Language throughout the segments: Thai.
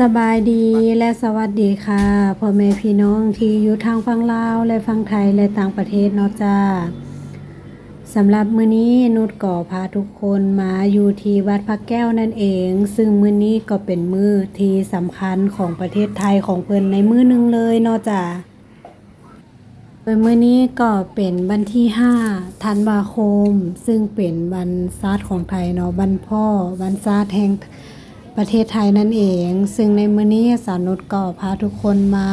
สบายดีและสวัสดีค่ะพ่อแม่พี่น้องที่อยู่ทางฝั่งลาวและฝั่งไทยและต่างประเทศเนาะจ้าสำหรับมื้อนี้นุชก็พาทุกคนมาอยู่ที่วัดพระแก้วนั่นเอง ซึ่งมื้อนี้ก็เป็นมื้อที่สำคัญของประเทศไทยของเพิ่นในมื้อหนึงเลยเนาะจ้าโดยมื้อนี้ก็เป็นวันที่5ธันวาคม ซึ่งเป็นวันศาสตร์ของไทยเนาะวันพ่อวันศาสตร์แห่ง ประเทศไทยนั่นเอง ซึ่งในมื้อนี้สาวนุชก็พาทุกคนมา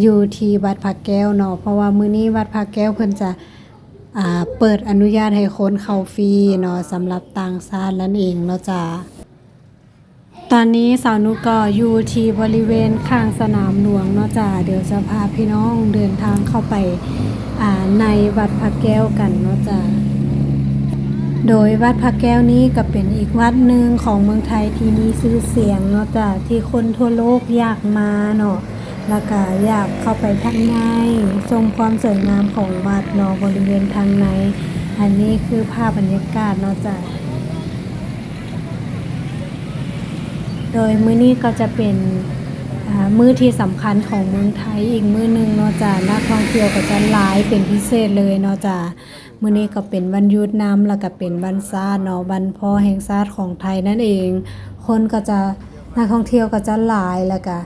อยู่ที่วัดพระแก้วเนาะเพราะว่ามื้อนี้วัดพระแก้วเพิ่นจะเปิดอนุญาตให้คนเข้าฟรีเนาะสำหรับต่างชาตินั่นเองเนาะจ้าตอนนี้สาวนุก็อยู่ที่บริเวณข้างสนามหลวงเนาะจ้าเดี๋ยวจะพาพี่น้องเดินทางเข้าไปในวัดพระแก้วกันเนาะจ้า โดยวัดพระแก้วนี้ก็เป็นอีกวัดหนึ่งของเมืองไทยที่มีชื่อเสียงเนาะจ้ะที่คนทั่วโลกอยากมาเนาะแล้วก็อยากเข้าไปทางในชมความสวยงามของวัดเนาะบริเวณทางใน อันนี้คือภาพบรรยากาศเนาะจ้ะโดยมื้อนี้ก็จะเป็นมื้อที่สำคัญของเมืองไทยอีกมื้อหนึงเนาะจ้ะนักท่องเที่ยวก็จะหลายเป็นพิเศษเลยเนาะจ้ะ มื้อนี้ก็เป็นวันยุดน้ำแล้วก็เป็นวันศาสตร์เนาะวันพ่อแห่งชาติของไทยนั่นเอง คนก็จะนักท่องเที่ยวก็จะหลายแล้วก็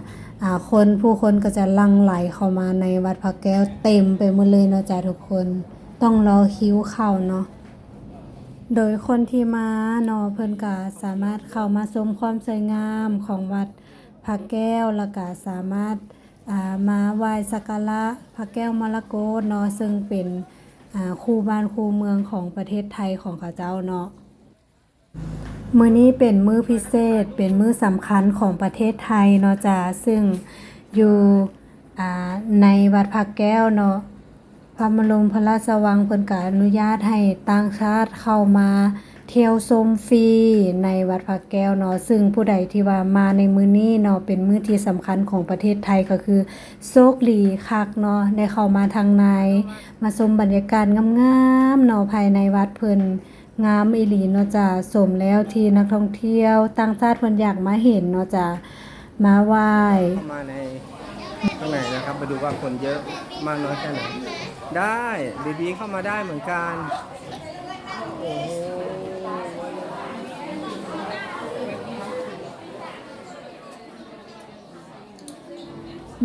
คนผู้คนก็จะลังไหลเข้ามาในวัดพระแก้วเต็มไปหมดเลยเนาะจ้ะทุกคนต้องรอคิวเข้าเนาะโดยคนที่มาเนาะเพิ่นก็สามารถเข้ามาชมความสวยงามของวัดพระแก้วแล้วก็สามารถามาไหว้สักการะพระแก้วมรกตเนาะซึ่งเป็น คู่บ้านคู่เมืองของประเทศไทยของเขาเจ้าเนาะมื้อนี้เป็นมื้อพิเศษ เป็นมื้อสำคัญของประเทศไทยเนาะจ้าซึ่งอยู่ในวัดพระแก้วเนาะพระมรมพระราชวังเพิ่นก็อนุญาตให้ต่างชาติเข้ามา เที่ยวชมฟรีในวัดพระแก้วเนาะซึ่งผู้ใดที่ว่ามาในมื้อนี้เนาะเป็นมื้อที่สำคัญของประเทศไทยก็คือโชคดีคักเนาะได้เข้ามาทางใน มาชมบรรยากาศงามๆเนาะภายในวัดเพิ่นงามอีหลีเนาะจ้ะสมแล้วที่นักท่องเที่ยวต่างชาติเพิ่นอยากมาเห็นเนาะจ้ะมาไหว้เข้ามาในข้างในนะครับมาดูว่าคนเยอะมากน้อยแค่ไหนได้บีบีเข้ามาได้เหมือนกันโอ้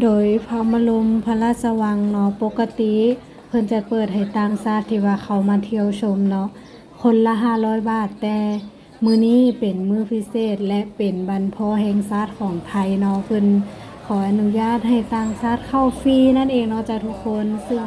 โดยพระบรมพระราชวังเนาะปกติ เพิ่นจะเปิดให้ต่างชาติที่ว่าเขามาเที่ยวชมเนาะคนละ 500 บาทแต่มื้อนี้เป็นมื้อพิเศษและเป็นบรรพอแห่งชาติของไทยเนาะเพิ่นขออนุญาตให้ต่างชาติเข้าฟรีนั่นเองเนาะจ้ะทุกคนซึ่ง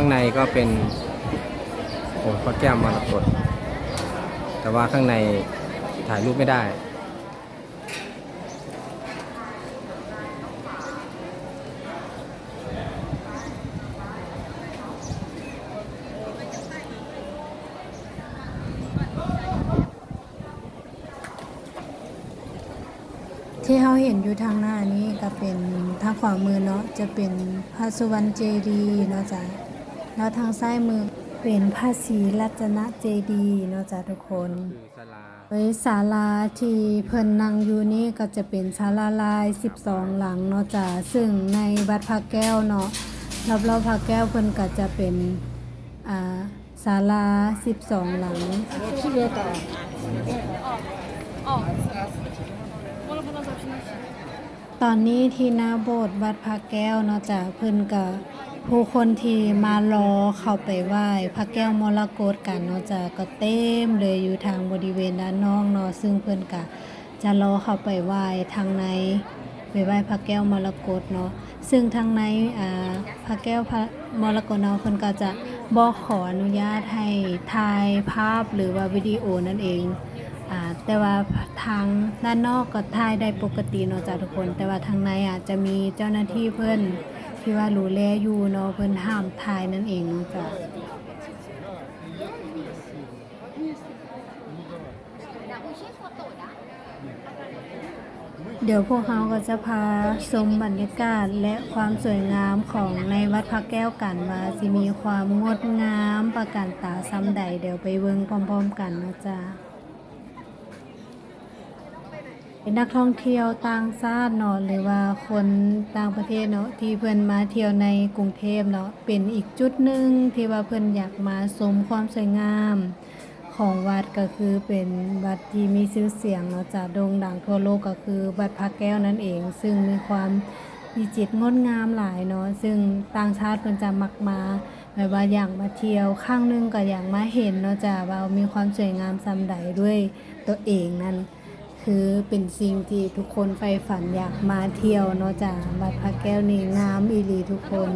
ข้างในก็เป็นองค์พระแก้วมรกตแต่ว่าข้างในถ่ายรูปไม่ได้ที่เราเห็นอยู่ทางหน้านี้ก็เป็นทางขวามือเนาะจะเป็นพระสุวรรณเจดีย์เนาะจ้ะ แล้วทางซ้ายมือเป็นพระศรีรัตนเจดีย์เนาะจ้ะทุกคนคือศาลาโดยศาลาที่เพิ่นนั่งอยู่นี่ก็จะเป็นศาลาลาย 12 หลังเนาะจ้ะซึ่งในวัดพระแก้วเนาะรอบๆพระแก้วเพิ่นก็จะเป็นอ่าศาลา 12 หลังตอนนี้ที่หน้าโบสถ์วัดพระแก้วเนาะจ้ะเพิ่นก็ ผู้คนที่มารอเข้าไปไหว้พระแก้วมรกตกันเนาะจะก็เต็มเลยอยู่ทางบริเวณด้านนอกเนาะซึ่งเพิ่อนก็จะรอเข้าไปไหว้ทางในไปไหว้พระแก้วมรกตเนาะซึ่งทางในอ่าพระแก้วพระมรกตเนาะเพิ่นก็จะบ่ขออนุญาตให้ถ่ายภาพหรือว่าวิดีโอนั่นเองอ่าแต่ว่าทางด้านนอกก็ถ่ายได้ปกติเนาะจ้ะทุกคน แต่ว่าทางในอาจจะมีเจ้าหน้าที่เพิ่อน ที่ว่ารู้แลอยู่เนาะเพิ่นห้ามถ่ายนั่นเองเนาะจ้ะเดี๋ยวพวกเขาก็จะพาชมบรรยากาศและความสวยงามของในวัดพระแก้วกันว่าสิมีความงดงามประการตาซ้ำใดเดี๋ยวไปเบิ่งพร้อมๆกันนะจ๊ะ เป็นนักท่องเที่ยวต่างชาติเนาะหรือว่าคนต่างประเทศเนาะที่เพิ่อนมาเที่ยวในกรุงเทพเนาะเป็นอีกจุดหนึ่งที่ว่าเพิ่อนอยากมาชมความสวยงามของวัดก็คือเป็นวัดที่มีชื่อเสียงเนาะจากโด่งดังทั่วโลกก็คือวัดพระแก้วนั่นเอง ซึ่งมีความวิจิตงดงามหลายเนาะซึ่งต่างชาติเพิ่นจะมักมาแบบว่าอยากมาเที่ยวข้างหนึงก็อยากมาเห็นเนาะจ้ะว่ามีความสวยงามซำใดด้วยตัวเองนั่น คือเป็นสิ่งที่ทุกคนใฝ่ฝันอยากมาเที่ยวเนาะจ้ะวัดพระแก้วนี่งามอีหลีทุกคน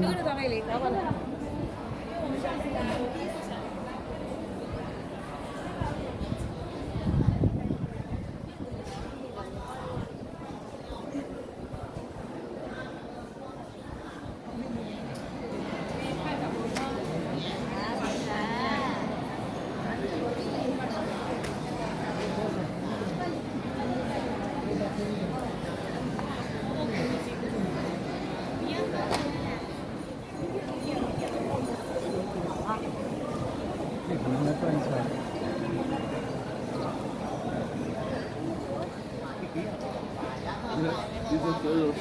и за целую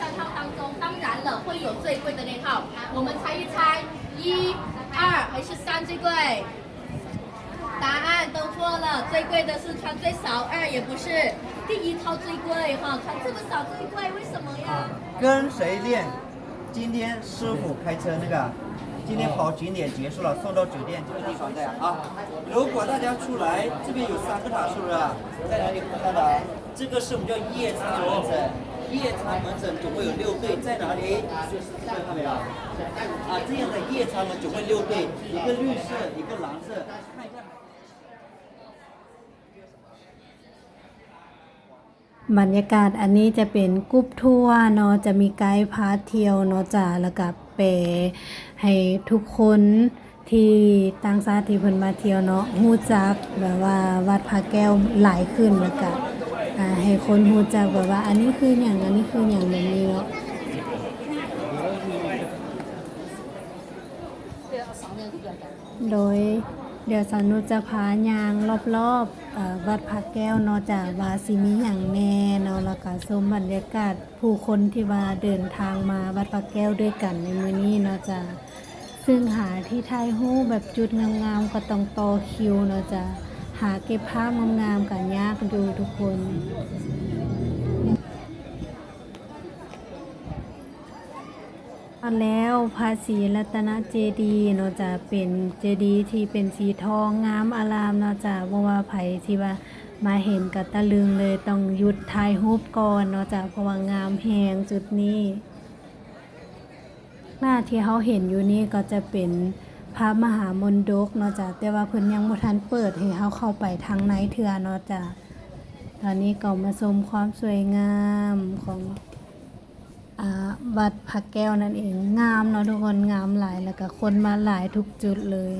三套当中，当然了会有最贵的那套，我们猜一猜，一、二还是三最贵？答案都错了，最贵的是穿最少，二也不是，第一套最贵哈，穿这么少最贵，为什么呀？跟谁练？今天师傅开车那个，今天跑景点结束了，送到酒店这个地方这样啊。如果大家出来，这边有三个塔，是不是？在哪里看到的？这个是我们叫夜叉门诊，夜叉门诊总共有六对，在哪里？看到没有？啊，这样的夜叉门总共六对，一个绿色，一个蓝色，看一下。 บรรยากาศอันนี้จะเป็นกรุ๊ปทัวร์เนาะจะมีไกด์พาเที่ยวเนาะจ้ะแล้วก็แปลให้ทุกคนที่ต่างชาติที่เพิ่นมาเที่ยวเนาะฮู้จักแบบว่าวัดพระแก้วหลายขึ้นแล้วก็ อ่าให้คนฮู้จักแบบว่า อันนี้คือหยังอันนี้คือหยังแบบนี้เนาะโดยเดี๋ยวสาวนุจะพายางรอบๆวัดพระแก้วเนอกจากวาสิมีอย่างแน่เนาะแล้วก็ชมบรรยากาศผู้คนที่ว่าเดินทางมาวัดพระแก้วด้วยกันในมือนี้เนาะจ้ะซึ่งหาที่ถ่ายรูปแบบจุดงามๆก็ต้องต่อคิวเนาะจ้ะ หาเก็บภาพงามๆกันยากดูทุกคนแล้วภาษีรัตนเจดีเนาะจะเป็นเจดีที่เป็นสีทองงามอารามเนาะจะบ่ว่าไผที่ว่ามาเห็นกับตะลึงเลยต้องหยุดถ่ายรูปก่อนเนาะจะเพราะว่างามแฮงจุดนี้ หน้าที่เขาเห็นอยู่นี่ก็จะเป็น ระมหามนดกเนาะจ้ะแต่ว่าเพิ่นยังบ่ทันเปิดให้เขาเข้าไปทางในเทื่อเนาะจ้ะตอนนี้ก็มาชมความสวยงามของอ่าวัดพระแก้วนั่นเองงามเนาะทุกคนงามหลายแล้วก็คนมาหลายทุกจุดเลย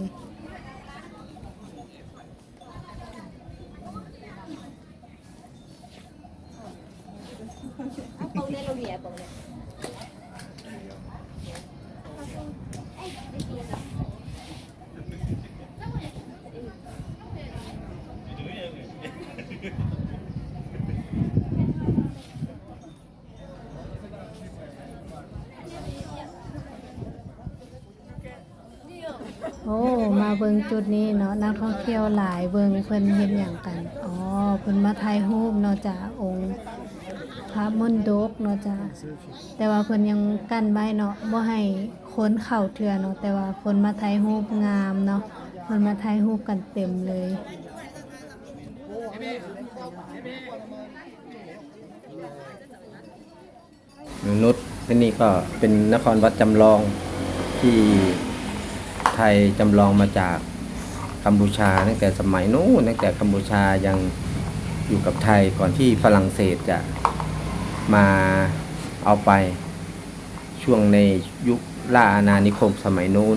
โอ้ มา เบิงจุดนี้เนาะนักท่องเที่ยวหลายเบิงเพิ่นเฮ็ดหยังกันอ๋อเพิ่นมาถ่ายรูปเนาะจ้ะองค์พระมนต์ดกเนาะจ้ะแต่ว่าเพิ่นยังกั้นไว้เนาะบ่ให้คนเข้าเทื่อเนาะแต่ว่าคนมาถ่ายรูปงามเนาะเพิ่นมาถ่ายรูปกันเต็มเลยนุชที่นี่ก็เป็นนครวัดจำลองที่ ทยจำลองมาจากกัมพูชาตั้งแต่สมัยนู้นตั้งแต่กัมพูชายังอยู่กับไทยก่อนที่ฝรั่งเศสจะมาเอาไปช่วงในยุคล่าอาณานิคมสมัยนู้น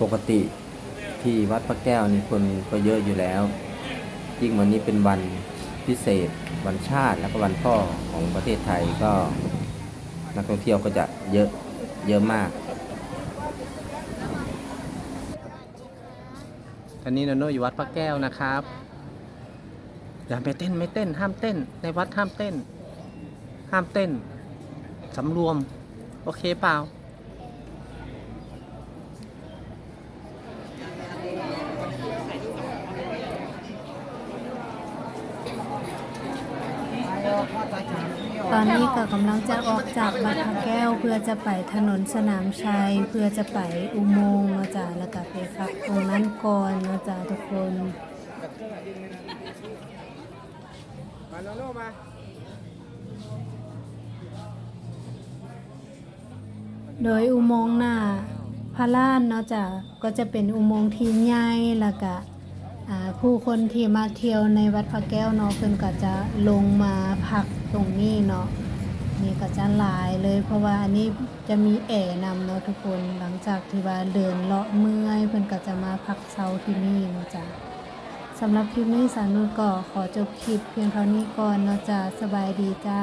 ปกติที่วัดพระแก้วนี่คนก็เยอะอยู่แล้ว ยิ่งวันนี้เป็นวันพิเศษ วันชาติแล้วก็วันพ่อของประเทศไทยก็นักท่องเที่ยวก็จะเยอะเยอะมากตอนนี้โนโนอยู่วัดพระแก้วนะครับอย่าไปเต้นไม่เต้น ห้ามเต้น ในวัดห้ามเต้น ห้ามเต้นสำรวม โอเคเปล่า ตอนนี้ก็กำลังจะออกจากวัดพระแก้ว เพื่อจะไปถนนสนามชัย เพื่อจะไปอุโมงค์นาะจ๊ะแล้วก็ไปพักตรงนั้นก่อนนะจ๊ะทุกคนมาโนโนมาโดยอุโมงค์หน้าพระลานเนาะจ๊ะก็จะเป็นอุโมงค์ที่ใหญ่แล้วก็อ่า ผู้คนที่มาเที่ยวในวัดพระแก้วเนาะเพิ่นก็จะลงมาพักตรงนี้เนาะนี่ก็จะหลายเลย เพราะว่าอันนี้จะมีแอร์นำเนาะทุกคนหลังจากที่ว่าเดินเลาะเมื่อยเพิ่นก็จะมาพักเซาที่นี่เนาะจ๊ะสำหรับคลิปนี้สานุก็ขอจบคลิปเพียงเท่านี้ก่อนเนาะจ๊ะสบายดีจ้า